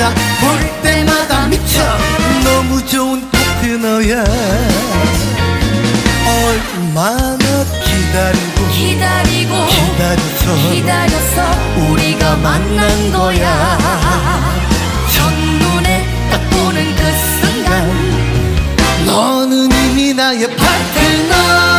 남자 볼 때마다 미쳐. 너무 좋은 파트너야. 얼마나 기다리고 기다리고 기다려서 기다려서 우리가 만난 거야. 첫눈에 딱 보는 그 순간 너는 이미 나의 파트너